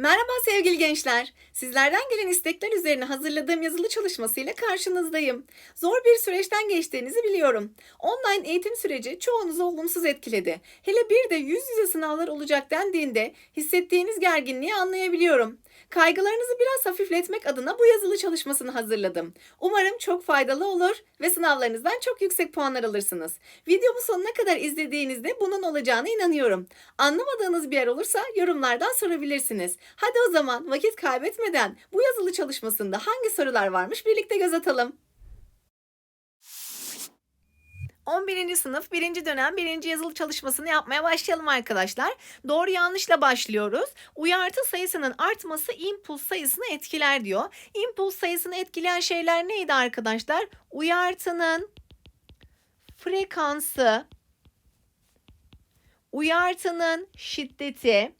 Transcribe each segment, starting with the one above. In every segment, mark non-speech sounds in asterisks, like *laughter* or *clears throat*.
Merhaba sevgili gençler. Sizlerden gelen istekler üzerine hazırladığım yazılı çalışmasıyla karşınızdayım. Zor bir süreçten geçtiğinizi biliyorum. Online eğitim süreci çoğunuzu olumsuz etkiledi. Hele bir de yüz yüze sınavlar olacak dendiğinde hissettiğiniz gerginliği anlayabiliyorum. Kaygılarınızı biraz hafifletmek adına bu yazılı çalışmasını hazırladım. Umarım çok faydalı olur ve sınavlarınızdan çok yüksek puanlar alırsınız. Videomu sonuna kadar izlediğinizde bunun olacağına inanıyorum. Anlamadığınız bir yer olursa yorumlardan sorabilirsiniz. Hadi o zaman vakit kaybetmeden bu yazılı çalışmasında hangi sorular varmış birlikte göz atalım. 11. sınıf 1. dönem 1. yazılı çalışmasını yapmaya başlayalım arkadaşlar. Doğru yanlışla başlıyoruz. Uyartı sayısının artması impuls sayısını etkiler diyor. İmpuls sayısını etkileyen şeyler neydi arkadaşlar? Uyartının frekansı, uyartının şiddeti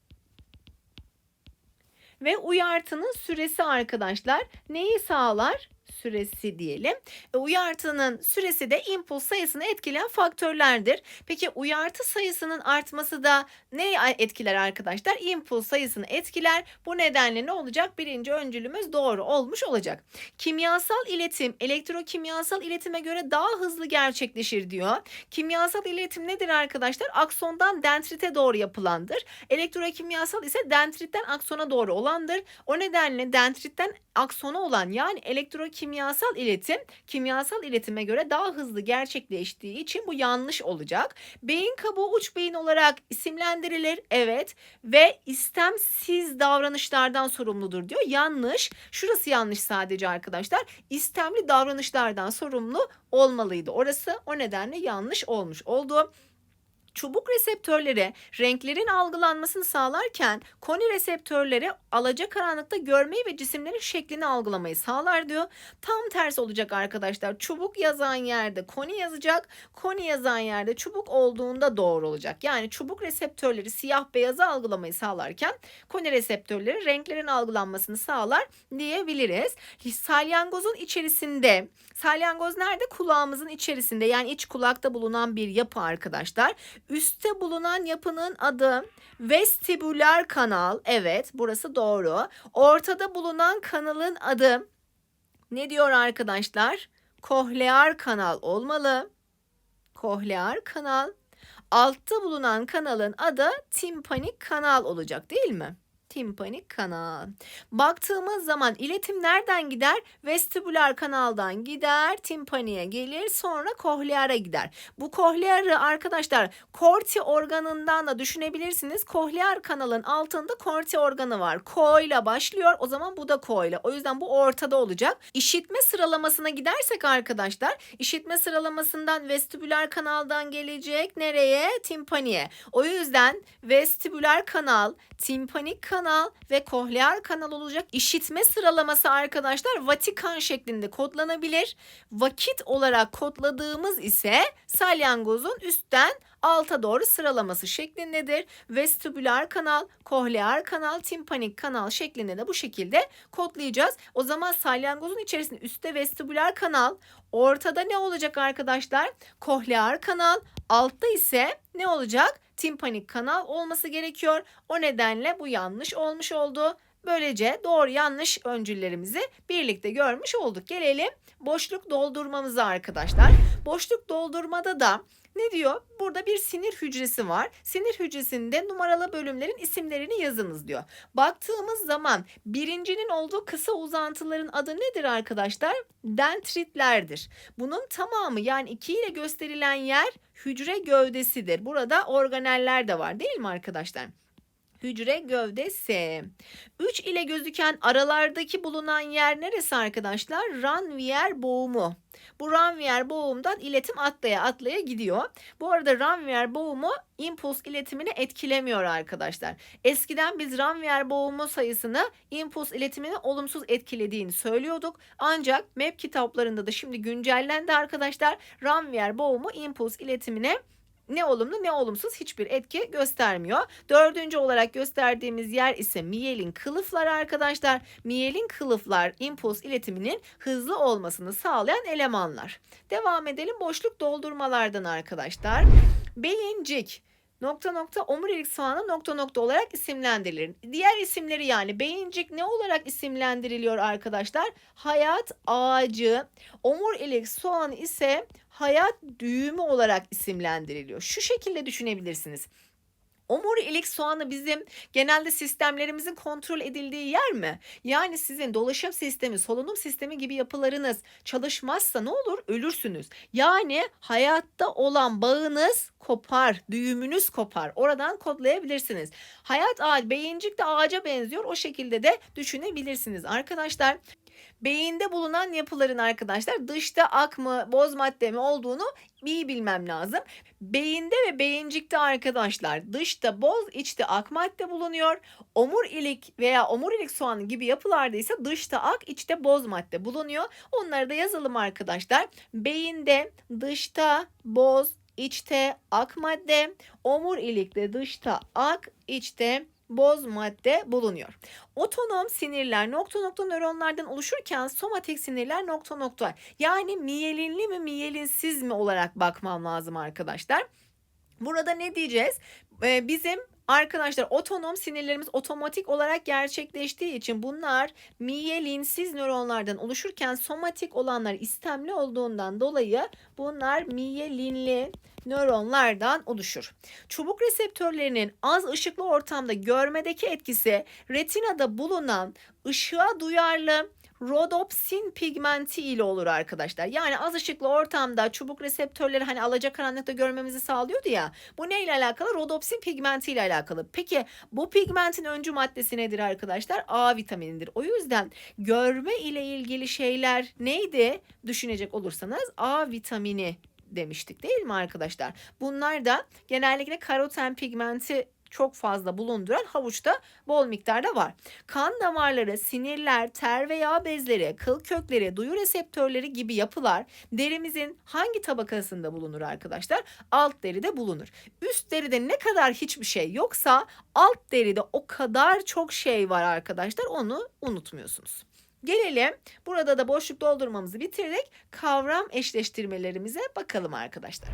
ve uyartının süresi arkadaşlar neyi sağlar? Süresi diyelim. E, uyartının süresi de impuls sayısını etkileyen faktörlerdir. Peki uyartı sayısının artması da neyi etkiler arkadaşlar? Impuls sayısını etkiler. Bu nedenle ne olacak? Birinci öncülümüz doğru olmuş olacak. Kimyasal iletim elektrokimyasal iletime göre daha hızlı gerçekleşir diyor. Kimyasal iletim nedir arkadaşlar? Aksondan dendrite doğru yapılandır. Elektrokimyasal ise dendritten aksona doğru olandır. O nedenle dendritten aksona olan yani elektrokimyasal iletim kimyasal iletime göre daha hızlı gerçekleştiği için bu yanlış olacak. Beyin kabuğu uç beyin olarak isimlendirilir. Evet ve istemsiz davranışlardan sorumludur diyor. Yanlış. Şurası yanlış sadece arkadaşlar. İstemli davranışlardan sorumlu olmalıydı. Orası o nedenle yanlış olmuş oldu. Çubuk reseptörleri renklerin algılanmasını sağlarken koni reseptörleri alacakaranlıkta görmeyi ve cisimlerin şeklini algılamayı sağlar diyor. Tam tersi olacak arkadaşlar. Çubuk yazan yerde koni yazacak. Koni yazan yerde çubuk olduğunda doğru olacak. Yani çubuk reseptörleri siyah beyazı algılamayı sağlarken koni reseptörleri renklerin algılanmasını sağlar diyebiliriz. Salyangozun içerisinde salyangoz nerede? Kulağımızın içerisinde yani iç kulakta bulunan bir yapı arkadaşlar. Üste bulunan yapının adı vestibüler kanal. Evet burası doğru. Ortada bulunan kanalın adı ne diyor arkadaşlar? Kohlear kanal olmalı. Kohlear kanal. Altta bulunan kanalın adı timpanik kanal olacak değil mi? Timpanik kanal. Baktığımız zaman iletim nereden gider? Vestibüler kanaldan gider, timpaniye gelir, sonra kohleara gider. Bu kohlearı arkadaşlar korti organından da düşünebilirsiniz. Kohlear kanalın altında korti organı var. Ko ile başlıyor. O zaman bu da ko ile. O yüzden bu ortada olacak. İşitme sıralamasına gidersek arkadaşlar, işitme sıralamasından vestibüler kanaldan gelecek nereye? Timpaniye. O yüzden vestibüler kanal, timpanik kanal kanal ve kohlear kanal olacak. İşitme sıralaması arkadaşlar Vatikan şeklinde kodlanabilir. Vakit olarak kodladığımız ise salyangozun üstten alta doğru sıralaması şeklindedir. Vestibüler kanal, kohlear kanal, timpanik kanal şeklinde de bu şekilde kodlayacağız. O zaman salyangozun içerisinde üstte vestibüler kanal, ortada ne olacak arkadaşlar? Kohlear kanal, altta ise ne olacak? Timpanik kanal olması gerekiyor. O nedenle bu yanlış olmuş oldu. Böylece doğru yanlış öncüllerimizi birlikte görmüş olduk. Gelelim boşluk doldurmamıza arkadaşlar. Boşluk doldurmada da ne diyor? Burada bir sinir hücresi var. Sinir hücresinde numaralı bölümlerin isimlerini yazınız diyor. Baktığımız zaman birincinin olduğu kısa uzantıların adı nedir arkadaşlar? Dendritlerdir. Bunun tamamı yani 2 ile gösterilen yer hücre gövdesidir. Burada organeller de var değil mi arkadaşlar? Hücre gövdesi. 3 ile gözüken aralardaki bulunan yer neresi arkadaşlar? Ranvier boğumu. Bu Ranvier boğumdan iletim atlaya atlaya gidiyor. Bu arada Ranvier boğumu impuls iletimini etkilemiyor arkadaşlar. Eskiden biz Ranvier boğumu sayısını impuls iletimini olumsuz etkilediğini söylüyorduk. Ancak MEP kitaplarında da şimdi güncellendi arkadaşlar. Ranvier boğumu impuls iletimine ne olumlu ne olumsuz hiçbir etki göstermiyor. Dördüncü olarak gösterdiğimiz yer ise miyelin kılıfları arkadaşlar. Miyelin kılıflar impuls iletiminin hızlı olmasını sağlayan elemanlar. Devam edelim boşluk doldurmalardan arkadaşlar. Beyincik nokta nokta omurilik soğanı nokta nokta olarak isimlendirilir. Diğer isimleri yani beyincik ne olarak isimlendiriliyor arkadaşlar? Hayat ağacı, omurilik soğanı ise hayat düğümü olarak isimlendiriliyor. Şu şekilde düşünebilirsiniz. Omurilik soğanı bizim genelde sistemlerimizin kontrol edildiği yer mi? Yani sizin dolaşım sistemi, solunum sistemi gibi yapılarınız çalışmazsa ne olur? Ölürsünüz. Yani hayatta olan bağınız kopar, düğümünüz kopar. Oradan kodlayabilirsiniz. Hayat ağacı, beyincik de ağaca benziyor. O şekilde de düşünebilirsiniz. Arkadaşlar beyinde bulunan yapıların arkadaşlar dışta ak mı boz madde mi olduğunu iyi bilmem lazım. Beyinde ve beyincikte arkadaşlar dışta boz içte ak madde bulunuyor. Omurilik veya omurilik soğanı gibi yapılarda ise dışta ak içte boz madde bulunuyor. Onları da yazalım arkadaşlar. Beyinde dışta boz içte ak madde, omurilikte dışta ak içte boz madde bulunuyor. Otonom sinirler nokta nokta nöronlardan oluşurken somatik sinirler nokta nokta. Yani miyelinli mi miyelinsiz mi olarak bakmam lazım arkadaşlar. Burada ne diyeceğiz? Ee, bizim Arkadaşlar otonom sinirlerimiz otomatik olarak gerçekleştiği için bunlar miyelinsiz nöronlardan oluşurken somatik olanlar istemli olduğundan dolayı bunlar miyelinli nöronlardan oluşur. Çubuk reseptörlerinin az ışıklı ortamda görmedeki etkisi retinada bulunan ışığa duyarlı rodopsin pigmenti ile olur arkadaşlar. Yani az ışıklı ortamda çubuk reseptörleri hani alacakaranlıkta görmemizi sağlıyordu ya. Bu ne ile alakalı? Rodopsin pigmenti ile alakalı. Peki bu pigmentin öncü maddesi nedir arkadaşlar? A vitaminidir. O yüzden görme ile ilgili şeyler neydi? Düşünecek olursanız A vitamini demiştik değil mi arkadaşlar? Bunlar da genellikle karoten pigmenti çok fazla bulunduran havuçta bol miktarda var. Kan damarları, sinirler, ter ve yağ bezleri, kıl kökleri, duyu reseptörleri gibi yapılar derimizin hangi tabakasında bulunur arkadaşlar? Alt deride bulunur. Üst deride ne kadar hiçbir şey yoksa alt deride o kadar çok şey var arkadaşlar onu unutmuyorsunuz. Gelelim burada da boşluk doldurmamızı bitirdik. Kavram eşleştirmelerimize bakalım arkadaşlar.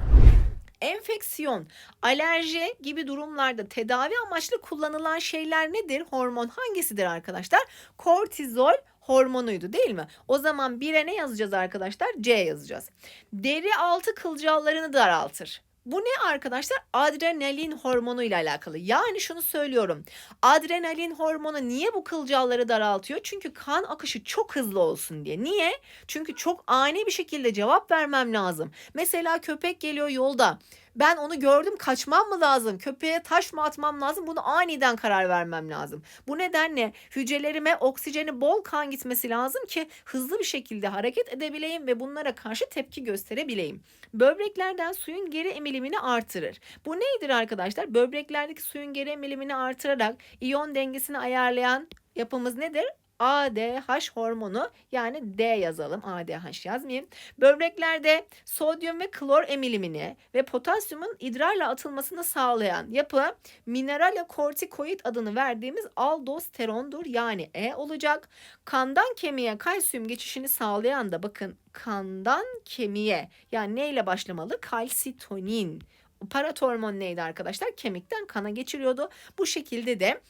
Enfeksiyon, alerji gibi durumlarda tedavi amaçlı kullanılan şeyler nedir? Hormon hangisidir arkadaşlar? Kortizol hormonuydu değil mi? O zaman 1'e ne yazacağız arkadaşlar? C yazacağız. Deri altı kılcallarını daraltır. Bu ne arkadaşlar? Adrenalin hormonu ile alakalı. Yani şunu söylüyorum. Adrenalin hormonu niye bu kılcalları daraltıyor? Çünkü kan akışı çok hızlı olsun diye. Niye? Çünkü çok ani bir şekilde cevap vermem lazım. Mesela köpek geliyor yolda. Ben onu gördüm kaçmam mı lazım? Köpeğe taş mı atmam lazım? Bunu aniden karar vermem lazım. Bu nedenle hücrelerime oksijeni bol kan gitmesi lazım ki hızlı bir şekilde hareket edebileyim ve bunlara karşı tepki gösterebileyim. Böbreklerden suyun geri emilimini artırır. Bu neydir arkadaşlar? Böbreklerdeki suyun geri emilimini artırarak iyon dengesini ayarlayan yapımız nedir? ADH hormonu yani D yazalım. ADH yazmayayım. Böbreklerde sodyum ve klor emilimini ve potasyumun idrarla atılmasını sağlayan yapı mineral kortikoid adını verdiğimiz aldosterondur. Yani E olacak. Kandan kemiğe kalsiyum geçişini sağlayan da bakın kandan kemiğe yani neyle başlamalı? Kalsitonin. Paratormon neydi arkadaşlar? Kemikten kana geçiriyordu. Bu şekilde de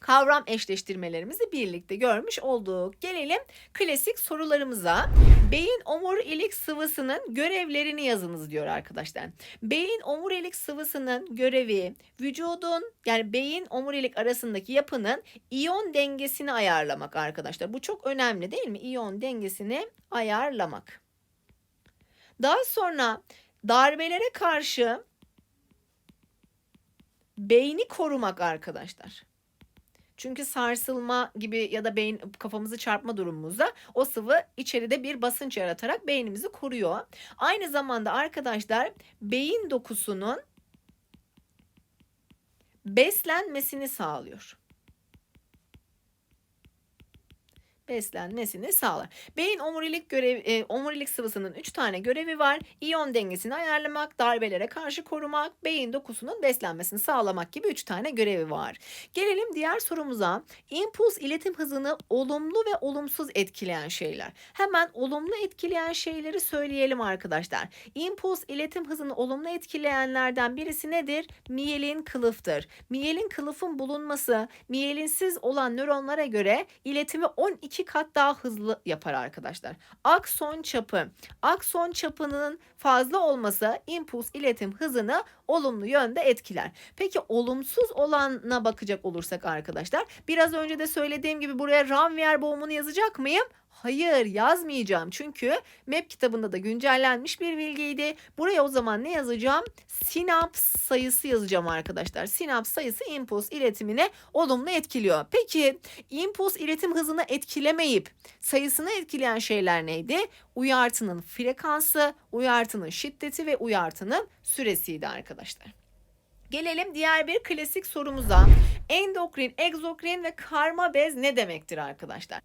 kavram eşleştirmelerimizi birlikte görmüş olduk. Gelelim klasik sorularımıza. Beyin omurilik sıvısının görevlerini yazınız diyor arkadaşlar. Beyin omurilik sıvısının görevi vücudun yani beyin omurilik arasındaki yapının iyon dengesini ayarlamak arkadaşlar. Bu çok önemli değil mi? İyon dengesini ayarlamak. Daha sonra darbelere karşı beyni korumak arkadaşlar. Çünkü sarsılma gibi ya da beyin kafamızı çarpma durumumuzda o sıvı içeride bir basınç yaratarak beynimizi koruyor. Aynı zamanda arkadaşlar beyin dokusunun beslenmesini sağlıyor. Beslenmesini sağlar. Beyin omurilik görev e, omurilik sıvısının 3 tane görevi var. İyon dengesini ayarlamak, darbelere karşı korumak, beyin dokusunun beslenmesini sağlamak gibi 3 tane görevi var. Gelelim diğer sorumuza. İmpuls iletim hızını olumlu ve olumsuz etkileyen şeyler. Hemen olumlu etkileyen şeyleri söyleyelim arkadaşlar. İmpuls iletim hızını olumlu etkileyenlerden birisi nedir? Miyelin kılıftır. Miyelin kılıfın bulunması miyelinsiz olan nöronlara göre iletimi 12 kat daha hızlı yapar arkadaşlar. Akson çapı. Akson çapının fazla olması impuls iletim hızını olumlu yönde etkiler. Peki olumsuz olana bakacak olursak arkadaşlar biraz önce de söylediğim gibi buraya Ranvier boğumunu yazacak mıyım? Hayır yazmayacağım çünkü MEP kitabında da güncellenmiş bir bilgiydi. Buraya o zaman ne yazacağım? Sinaps sayısı yazacağım arkadaşlar. Sinaps sayısı impuls iletimine olumlu etkiliyor. Peki impuls iletim hızını etkilemeyip sayısını etkileyen şeyler neydi? Uyartının frekansı, uyartının şiddeti ve uyartının süresiydi arkadaşlar. Gelelim diğer bir klasik sorumuza. Endokrin, egzokrin ve karma bez ne demektir arkadaşlar?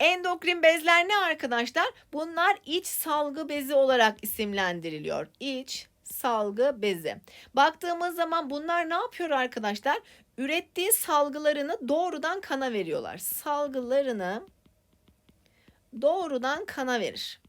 Endokrin bezler ne arkadaşlar? Bunlar iç salgı bezi olarak isimlendiriliyor. İç salgı bezi. Baktığımız zaman bunlar ne yapıyor arkadaşlar? Ürettiği salgılarını doğrudan kana veriyorlar. Salgılarını doğrudan kana verir.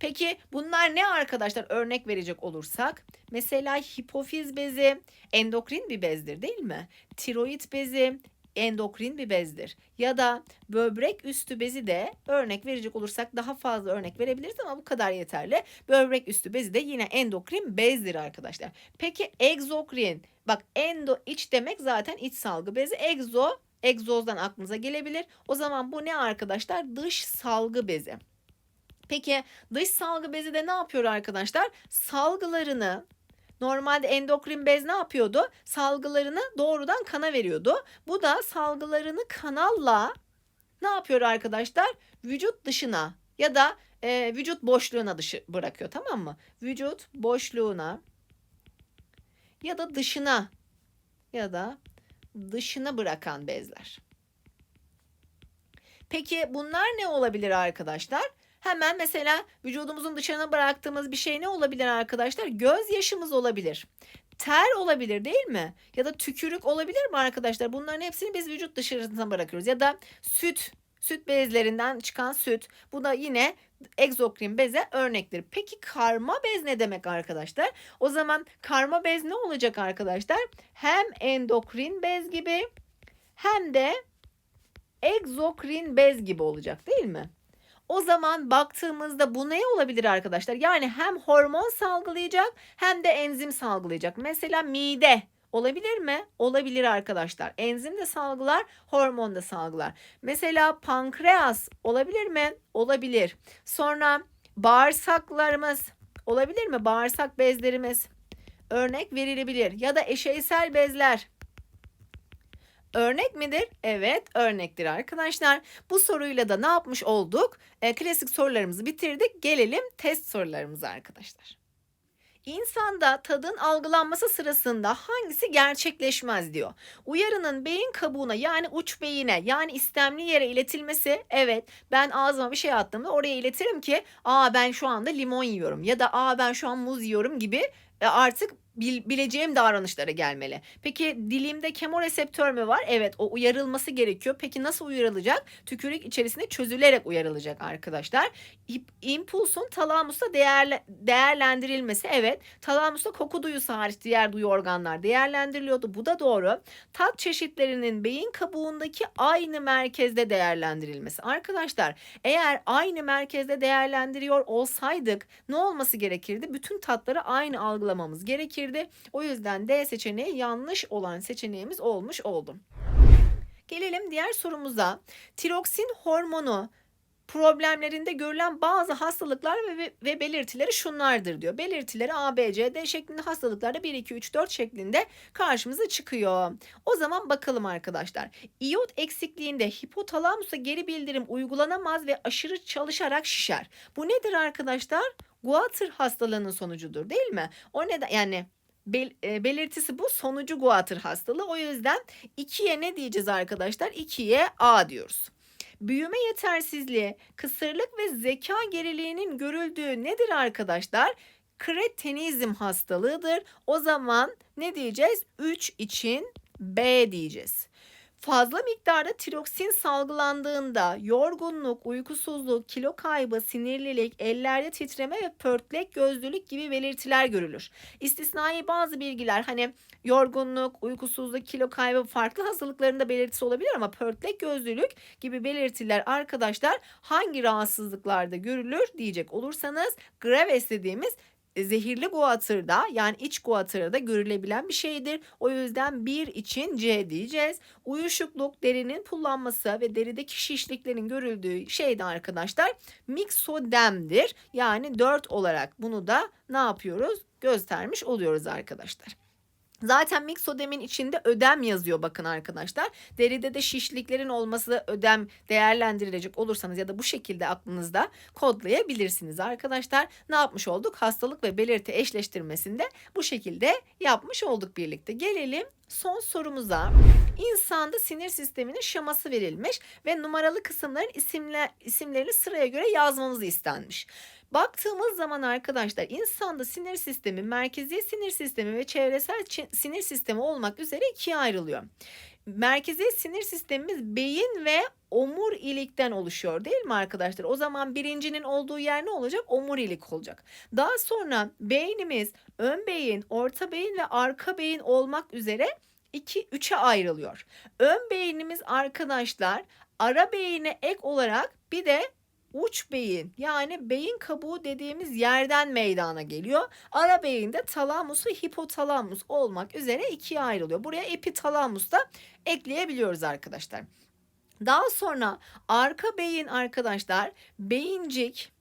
Peki bunlar ne arkadaşlar? Örnek verecek olursak mesela hipofiz bezi endokrin bir bezdir değil mi? Tiroid bezi endokrin bir bezdir. Ya da böbrek üstü bezi de örnek verecek olursak daha fazla örnek verebiliriz ama bu kadar yeterli. Böbrek üstü bezi de yine endokrin bezdir arkadaşlar. Peki egzokrin bak endo iç demek zaten iç salgı bezi. Egzo egzozdan aklınıza gelebilir. O zaman bu ne arkadaşlar? Dış salgı bezi. Peki dış salgı bezi de ne yapıyor arkadaşlar? Salgılarını Normalde endokrin bez ne yapıyordu? Salgılarını doğrudan kana veriyordu. Bu da salgılarını kanalla ne yapıyor arkadaşlar? Vücut dışına ya da e, vücut boşluğuna dışı bırakıyor tamam mı? Vücut boşluğuna ya da dışına ya da dışına bırakan bezler. Peki bunlar ne olabilir arkadaşlar? Hemen mesela vücudumuzun dışına bıraktığımız bir şey ne olabilir arkadaşlar? Göz yaşımız olabilir. Ter olabilir değil mi? Ya da tükürük olabilir mi arkadaşlar? Bunların hepsini biz vücut dışarısına bırakıyoruz. Ya da süt, süt bezlerinden çıkan süt. Bu da yine egzokrin beze örnektir. Peki karma bez ne demek arkadaşlar? O zaman karma bez ne olacak arkadaşlar? Hem endokrin bez gibi hem de egzokrin bez gibi olacak değil mi? O zaman baktığımızda bu ne olabilir arkadaşlar? Yani hem hormon salgılayacak hem de enzim salgılayacak. Mesela mide olabilir mi? Olabilir arkadaşlar. Enzim de salgılar, hormon da salgılar. Mesela pankreas olabilir mi? Olabilir. Sonra bağırsaklarımız olabilir mi? Bağırsak bezlerimiz örnek verilebilir. Ya da eşeysel bezler Örnek midir? Evet, örnektir arkadaşlar. Bu soruyla da ne yapmış olduk? E, klasik sorularımızı bitirdik. Gelelim test sorularımıza arkadaşlar. İnsanda tadın algılanması sırasında hangisi gerçekleşmez diyor. Uyarının beyin kabuğuna yani uç beyine yani istemli yere iletilmesi evet ben ağzıma bir şey attığımda oraya iletirim ki aa ben şu anda limon yiyorum ya da aa ben şu an muz yiyorum gibi e, artık bil, bileceğim davranışlara gelmeli. Peki dilimde kemoreseptör mü var? Evet o uyarılması gerekiyor. Peki nasıl uyarılacak? Tükürük içerisinde çözülerek uyarılacak arkadaşlar. İmpulsun talamusta değerle, değerlendirilmesi. Evet talamusta koku duyusu hariç diğer duyu organlar değerlendiriliyordu. Bu da doğru. Tat çeşitlerinin beyin kabuğundaki aynı merkezde değerlendirilmesi. Arkadaşlar eğer aynı merkezde değerlendiriyor olsaydık ne olması gerekirdi? Bütün tatları aynı algılamamız gerekirdi gerekirdi. O yüzden D seçeneği yanlış olan seçeneğimiz olmuş oldu. Gelelim diğer sorumuza. Tiroksin hormonu problemlerinde görülen bazı hastalıklar ve, ve belirtileri şunlardır diyor. Belirtileri A, B, C, D şeklinde hastalıklarda 1, 2, 3, 4 şeklinde karşımıza çıkıyor. O zaman bakalım arkadaşlar. İyot eksikliğinde hipotalamusa geri bildirim uygulanamaz ve aşırı çalışarak şişer. Bu nedir arkadaşlar? Guatr hastalığının sonucudur değil mi? O neden yani bel- e, belirtisi bu sonucu guatr hastalığı. O yüzden 2'ye ne diyeceğiz arkadaşlar? 2'ye A diyoruz. Büyüme yetersizliği, kısırlık ve zeka geriliğinin görüldüğü nedir arkadaşlar? Kretenizm hastalığıdır. O zaman ne diyeceğiz? 3 için B diyeceğiz. Fazla miktarda tiroksin salgılandığında yorgunluk, uykusuzluk, kilo kaybı, sinirlilik, ellerde titreme ve pörtlek gözlülük gibi belirtiler görülür. İstisnai bazı bilgiler hani yorgunluk, uykusuzluk, kilo kaybı farklı hastalıklarında belirtisi olabilir ama pörtlek gözlülük gibi belirtiler arkadaşlar hangi rahatsızlıklarda görülür diyecek olursanız Graves dediğimiz zehirli guatırda yani iç guatırda görülebilen bir şeydir. O yüzden bir için C diyeceğiz. Uyuşukluk, derinin pullanması ve derideki şişliklerin görüldüğü şey de arkadaşlar miksodemdir. Yani 4 olarak bunu da ne yapıyoruz? Göstermiş oluyoruz arkadaşlar. Zaten miksodemin içinde ödem yazıyor bakın arkadaşlar. Deride de şişliklerin olması ödem değerlendirilecek olursanız ya da bu şekilde aklınızda kodlayabilirsiniz arkadaşlar. Ne yapmış olduk? Hastalık ve belirti eşleştirmesinde bu şekilde yapmış olduk birlikte. Gelelim son sorumuza. İnsanda sinir sisteminin şeması verilmiş ve numaralı kısımların isimler, isimlerini sıraya göre yazmamız istenmiş. Baktığımız zaman arkadaşlar insanda sinir sistemi, merkezi sinir sistemi ve çevresel sinir sistemi olmak üzere ikiye ayrılıyor. Merkezi sinir sistemimiz beyin ve omurilikten oluşuyor değil mi arkadaşlar? O zaman birincinin olduğu yer ne olacak? Omurilik olacak. Daha sonra beynimiz ön beyin, orta beyin ve arka beyin olmak üzere 2 3'e ayrılıyor. Ön beynimiz arkadaşlar ara beyine ek olarak bir de uç beyin yani beyin kabuğu dediğimiz yerden meydana geliyor. Ara beyinde talamus ve hipotalamus olmak üzere ikiye ayrılıyor. Buraya epitalamus da ekleyebiliyoruz arkadaşlar. Daha sonra arka beyin arkadaşlar beyincik,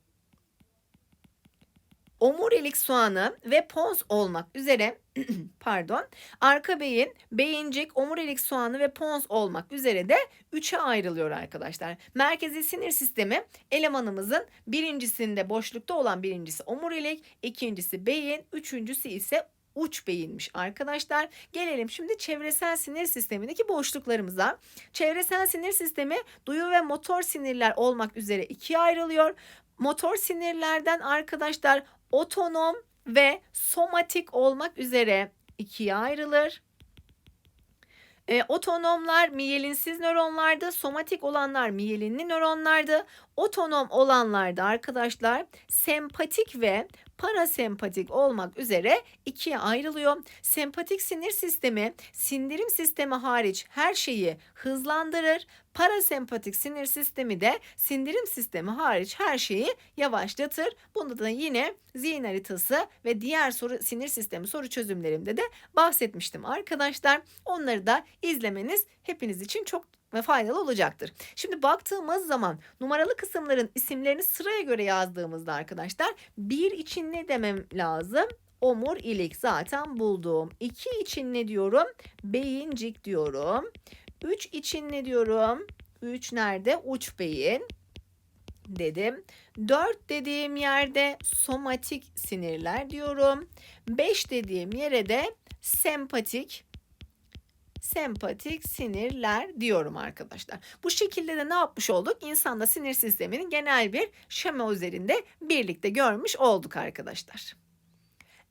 omurilik soğanı ve pons olmak üzere *clears throat* pardon arka beyin, beyincik, omurilik soğanı ve pons olmak üzere de üçe ayrılıyor arkadaşlar. Merkezi sinir sistemi elemanımızın birincisinde boşlukta olan birincisi omurilik, ikincisi beyin, üçüncüsü ise uç beyinmiş arkadaşlar. Gelelim şimdi çevresel sinir sistemindeki boşluklarımıza. Çevresel sinir sistemi duyu ve motor sinirler olmak üzere ikiye ayrılıyor. Motor sinirlerden arkadaşlar otonom ve somatik olmak üzere ikiye ayrılır. E, otonomlar miyelinsiz nöronlardı, somatik olanlar miyelinli nöronlardı. Otonom olanlarda arkadaşlar sempatik ve parasempatik olmak üzere ikiye ayrılıyor. Sempatik sinir sistemi sindirim sistemi hariç her şeyi hızlandırır. Parasempatik sinir sistemi de sindirim sistemi hariç her şeyi yavaşlatır. Bunda da yine zihin haritası ve diğer soru sinir sistemi soru çözümlerimde de bahsetmiştim arkadaşlar. Onları da izlemeniz hepiniz için çok ve faydalı olacaktır. Şimdi baktığımız zaman numaralı kısımların isimlerini sıraya göre yazdığımızda arkadaşlar bir için ne demem lazım? Omurilik zaten buldum. 2 için ne diyorum? Beyincik diyorum. 3 için ne diyorum? 3 nerede? Uç beyin dedim. 4 dediğim yerde somatik sinirler diyorum. 5 dediğim yere de sempatik sempatik sinirler diyorum arkadaşlar. Bu şekilde de ne yapmış olduk? İnsanda sinir sisteminin genel bir şema üzerinde birlikte görmüş olduk arkadaşlar.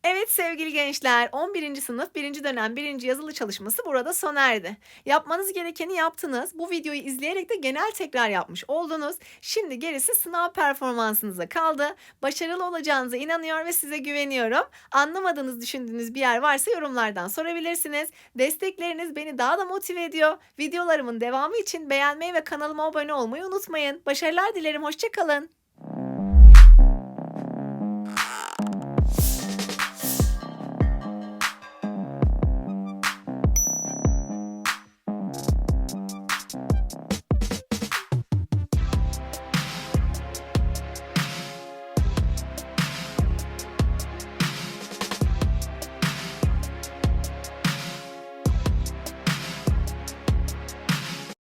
Evet sevgili gençler 11. sınıf 1. dönem 1. yazılı çalışması burada sona erdi. Yapmanız gerekeni yaptınız. Bu videoyu izleyerek de genel tekrar yapmış oldunuz. Şimdi gerisi sınav performansınıza kaldı. Başarılı olacağınıza inanıyor ve size güveniyorum. Anlamadığınız düşündüğünüz bir yer varsa yorumlardan sorabilirsiniz. Destekleriniz beni daha da motive ediyor. Videolarımın devamı için beğenmeyi ve kanalıma abone olmayı unutmayın. Başarılar dilerim. Hoşçakalın.